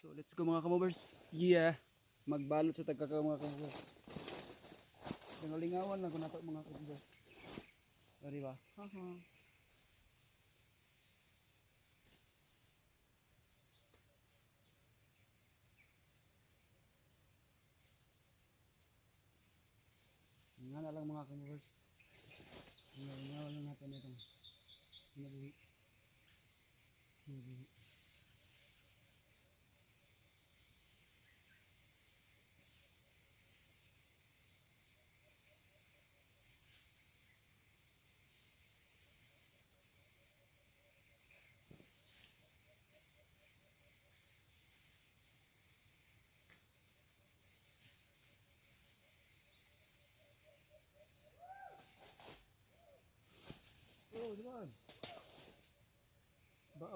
So let's go mga kamovers. Yeah. Magbalot sa tagkakaw mga kamovers. Lingaw-lingawan lang ko nato mga kamovers. Dari ba? Haha. Nga na lang mga kamovers. Lingaw-lingawan lang natin itong Nabuhi. Nabuhi.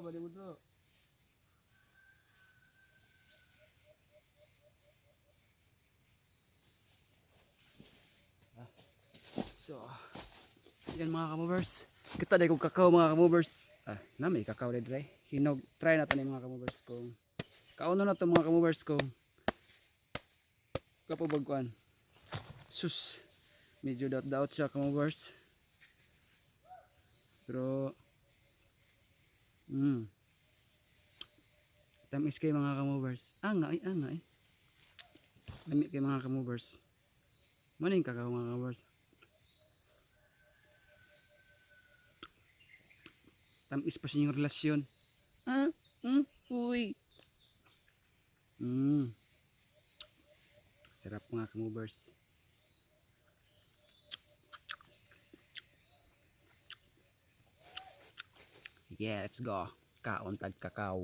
Baka ba mo to? So, yan mga kamovers. Kita dahil kong kakao mga kamovers. Ah, na may kakao rin dre. Hinog, try natin yung mga kamovers kung kauno na to mga kamovers kung kapabagkuan. Sus, medyo doubt-doubt siya kamovers. Pero mm. Tamis kay mga kamovers. Anga ay anga ay. Lamig kay mga kamovers. Maning kakao mga kamovers. Tamis pa siya relasyon. Ah, mm, uy. Mm. Sarap mga kamovers. Yeah, let's go. Kaon tag kakao.